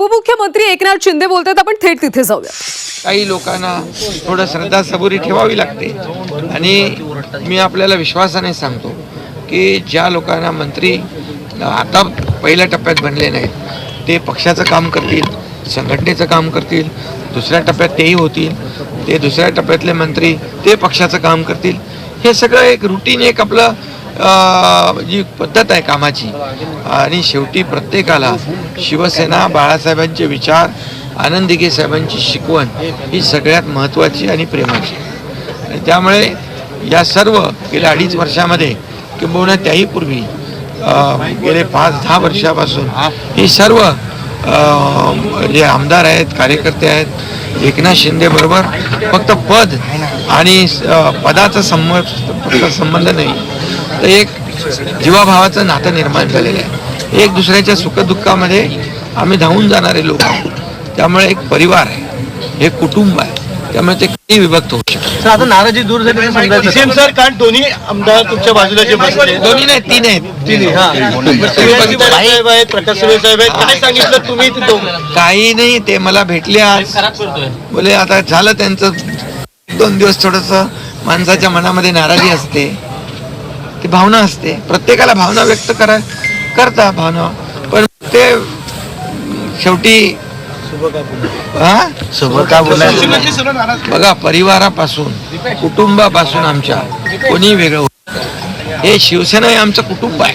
उपमुख्यमंत्री एकनाथ शिंदे बोलतात आपण थेट तिथे जाऊया. काही लोकांना थोडं श्रद्धा सबुरी ठेवावी लागते. आणि मी आपल्याला विश्वासाने सांगतो की ज्या लोकांना मंत्री आता पहिल्या टप्प्यात बनले नाहीत ते पक्षाचं काम करतील संघटनेचं काम करतील दुसऱ्या टप्प्यात तेही होतील ते दुसऱ्या टप्प्यातले मंत्री ते पक्षाचं काम करतील. हे सगळं एक रुटीन एक आपलं जी पद्धत आहे कामाची आणि शेवटी प्रत्येकाला शिवसेना बाळासाहेबांचे विचार आनंदिके साहेबांची शिकवण ही सगळ्यात महत्त्वाची आणि प्रेमाची. आणि त्यामुळे या सर्व गेल्या अडीच वर्षामध्ये किंबहुना त्याही पूर्वी गेले पाच दहा वर्षापासून ही सर्व जे आमदार आहेत कार्यकर्ते आहेत एकनाथ शिंदे बरोबर फक्त पद आणि पदाचा संबंध संबंध नाही तर एक जीवाभावाचं नातं निर्माण झालेलं आहे. एक दुसऱ्याच्या सुखदुःखामध्ये आम्ही धावून जाणारे लोक आहोत. त्यामुळे एक परिवार आहे. हे कुटुंब आहे. त्यामुळे ते काही विभक्त होऊ शकत सर आता नाराजी दूर झाली सीएम सर कारण दोन्ही आमदार तुमच्या बाजूला जे बसले. दोन्ही नाही तीन आहेत. हा. सूर्यकांत साहेब आहेत प्रकाश सुर्वे साहेब आहेत. काय सांगितलं तुम्ही? काही नाही ते मला भेटले आज. बोले आता झालं त्यांचं. दोन दिवस थोडस माणसाच्या मनामध्ये नाराजी असते. ती भावना असते. प्रत्येकाला भावना व्यक्त करा करता भावना. पण ते शेवटी हा? बघा परिवारापासून कुटुंबापासून आमच्या कोणी वेगळं. हे शिवसेना हे आमचं कुटुंब आहे.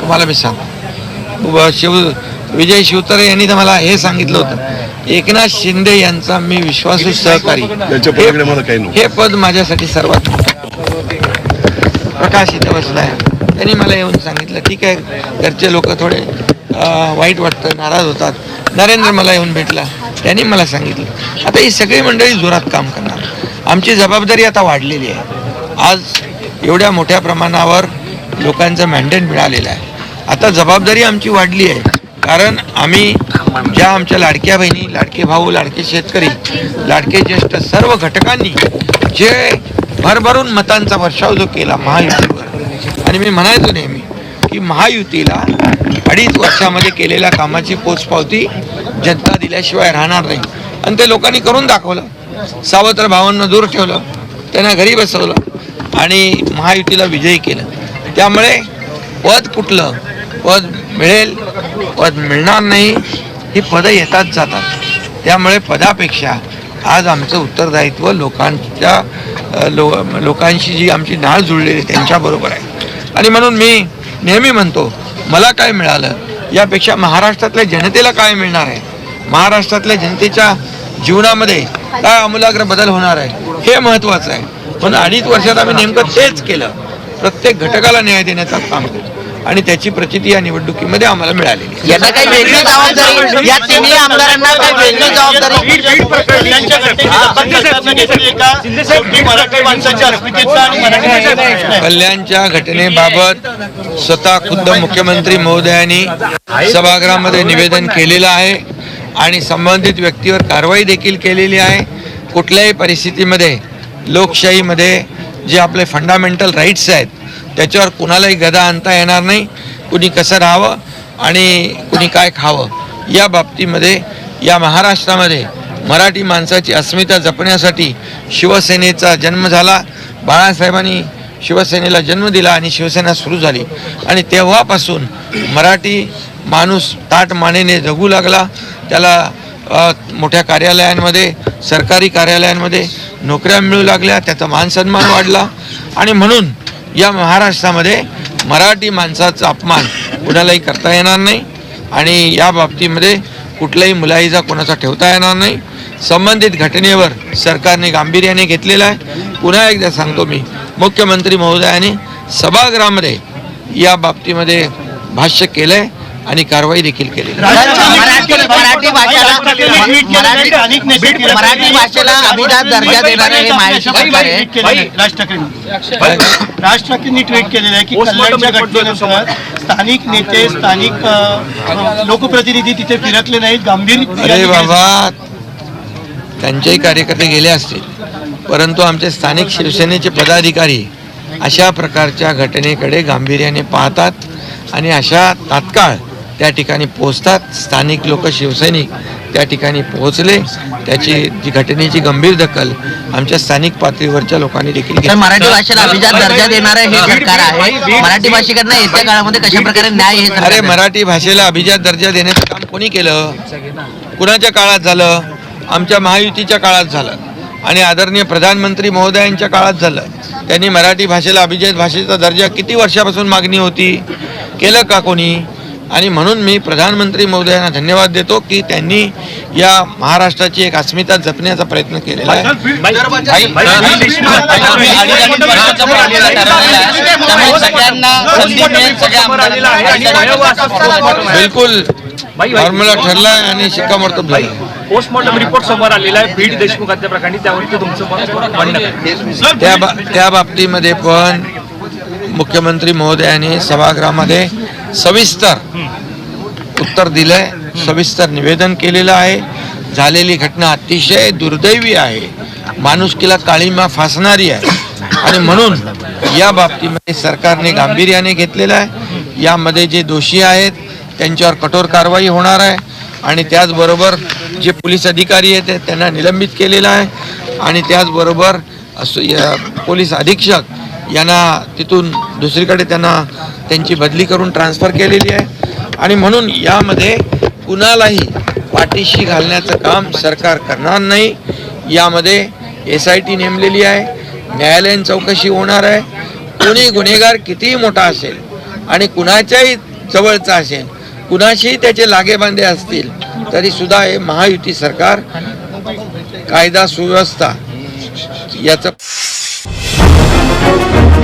तुम्हाला मी सांगतो. शिव विजय शिवतरे यांनी तर मला हे सांगितलं होतं. एकनाथ शिंदे यांचा मी विश्वासू सहकारी. हे-. हे पद माझ्यासाठी सर्वात मोठं. प्रकाश इथे बसलाय त्यांनी मला येऊन सांगितलं ठीक आहे घरचे लोक थोडे वाईट वाटतं नाराज होतात. नरेंद्र मला येऊन भेटला. त्यांनी मला सांगितलं आता ही सगळी मंडळी जोरात काम करणार. आमची जबाबदारी आता वाढलेली आहे. आज एवढ्या मोठ्या प्रमाणावर लोकांचं मॅन्डेट मिळालेलं आहे. आता जबाबदारी आमची वाढली आहे. कारण आम्ही ज्या आमच्या लाडक्या बहिणी लाडके भाऊ लाडके शेतकरी लाडके ज्येष्ठ सर्व घटकांनी जे भरभरून मतांचा वर्षाव जो केला महायुतीवर. आणि मी म्हणायचो नेहमी की महायुतीला अडीच वर्षामध्ये केलेल्या कामाची पोचपावती जनता दिल्याशिवाय राहणार नाही. आणि ते लोकांनी करून दाखवलं. सावत्र भावांना दूर ठेवलं. त्यांना घरी बसवलं. आणि महायुतीला विजयी केलं. त्यामुळे पद कुठलं? पद मिळेल पद मिळणार नाही ही पदं येतात जातात. त्यामुळे पदापेक्षा आज आमचं उत्तरदायित्व लोकांच्या लो लोकांशी जी आमची नाळ जुळलेली आहे त्यांच्याबरोबर आहे. आणि म्हणून मी नेहमी म्हणतो मला काय मिळालं यापेक्षा महाराष्ट्रातल्या जनतेला काय मिळणार आहे? महाराष्ट्रातल्या जनतेच्या जीवनामध्ये काय आमूलाग्र बदल होणार आहे? हे महत्त्वाचं आहे. पण अडीच वर्षात आम्ही नेमकं तेच केलं. प्रत्येक घटकाला न्याय देण्याचं काम केलं. आणि त्याची प्रचिती या निवडणुकीमध्ये आम्हाला मिळालेली. यांना काही वेगळी जबाबदारी या तिन्ही आमदारांना काही वेगळी जबाबदारी. कल्याणच्या घटनेबाबत स्वतः खुद्द मुख्यमंत्री महोदयांनी सभागृहामध्ये निवेदन केलेलं आहे आणि संबंधित व्यक्तीवर कारवाई देखील केलेली आहे. कुठल्याही परिस्थितीमध्ये लोकशाहीमध्ये जे आपले फंडामेंटल राईट्स आहेत त्याच्यावर कुणालाही गदा आणता येणार नाही. कुणी कसं राहावं आणि कुणी काय खावं. या बाबतीमध्ये या महाराष्ट्रामध्ये मराठी माणसाची अस्मिता जपण्यासाठी शिवसेनेचा जन्म झाला. बाळासाहेबांनी शिवसेनेला जन्म दिला आणि शिवसेना सुरू झाली. आणि तेव्हापासून मराठी माणूस ताट मानेने जगू लागला. त्याला मोठ्या कार्यालयांमध्ये सरकारी कार्यालयांमध्ये नोकऱ्या मिळू लागल्या. त्याचा मानसन्मान वाढला. आणि म्हणून या महाराष्ट्रामध्ये मराठी माणसाचा अपमान कुणालाही करता येणार नाही आणि या बाबतीमध्ये कुठलाही मुलाईजा कोणाचा ठेवता येणार नाही. संबंधित घटनेवर सरकारने गांभीर्याने घेतलेला आहे. पुन्हा एकदा सांगतो मी मुख्यमंत्री महोदयाने सभागृहामध्ये या बाबतीमध्ये भाष्य केलं आहे आणि कारवाई देखील केलेली आहे. मराठी भाषेला मराठी अनेक नेते मराठी भाषेला अभिजात दर्जा देणारे हे राज ठाकरे राज ठाकरेंनी ट्विट केलेलं आहे की कल्याणच्या घटनेनंतर स्थानिक नेते स्थानिक लोकप्रतिनिधी तिथे फिरकले नाहीत. गंभीर अरे बाबा त्यांचेही कार्यकर्ते गेले असतील. परंतु आमचे स्थानिक शिवसेनेचे पदाधिकारी अशा प्रकारच्या घटनेकडे गांभीर्याने पाहतात आणि अशा तात्काळ त्या ठिकाणी पोहोचतात. स्थानिक लोक शिवसैनिक त्या ठिकाणी पोहोचले. त्याची जी घटनेची गंभीर दखल आमच्या स्थानिक पातळीवरच्या लोकांनी देखील घेतली. मराठी भाषेला अभिजात दर्जा देणारं हे सरकार आहे. मराठी भाषिकांना येत्या काळामध्ये कशा प्रकारे न्याय हे अरे? मराठी भाषेला अभिजात दर्जा देण्याचं काम कोणी केलं? कुणाच्या काळात झालं? आमच्या महायुतीच्या काळात झालं. आणि आदरणीय प्रधानमंत्री महोदयांच्या काळात झालं. त्यांनी मराठी भाषेला अभिजात भाषेचा दर्जा किती वर्षापासून मागणी होती? केलं का कोणी? आणि म्हणून मी प्रधानमंत्री महोदयांना धन्यवाद देतो की त्यांनी या महाराष्ट्राची एक अस्मिता जपण्याचा प्रयत्न केलेला आहे बिलकुल फॉर्म्युला ठरलाय आणि शिक्कामोर्तब झालं पोस्टमॉर्टम रिपोर्ट समोर आलेला आहे बीड देशमुख हत्या प्रकरणी त्यावरती तुमचं त्या बाबतीमध्ये पण मुख्यमंत्री महोदयाने सभागृहामध्ये सविस्तर उत्तर दिलंय. सविस्तर निवेदन केलेलं आहे. झालेली घटना अतिशय दुर्दैवी आहे. माणुसकीला काळीमा फासणारी आहे. आणि म्हणून या बाबतीमध्ये सरकारने गांभीर्याने घेतलेलं आहे. यामध्ये जे दोषी आहेत त्यांच्यावर कठोर कारवाई होणार आहे. आणि त्याचबरोबर जे पोलीस अधिकारी आहेत त्यांना निलंबित केलेलं आहे. आणि त्याचबरोबर पोलीस अधीक्षक यांना तिथून दुसरीकडे त्यांना त्यांची बदली करून ट्रान्सफर केलेली आहे. आणि म्हणून यामध्ये कुणालाही पाठीशी घालण्याचं काम सरकार करणार नाही. यामध्ये एस आय टी नेमलेली आहे. न्यायालयीन चौकशी होणार आहे. कोणी गुन्हेगार कितीही मोठा असेल आणि कुणाच्याही जवळचा असेल कुणाशीही त्याचे लागेबांधे असतील तरी सुद्धा हे महायुती सरकार कायदा सुव्यवस्था याचं Thank you.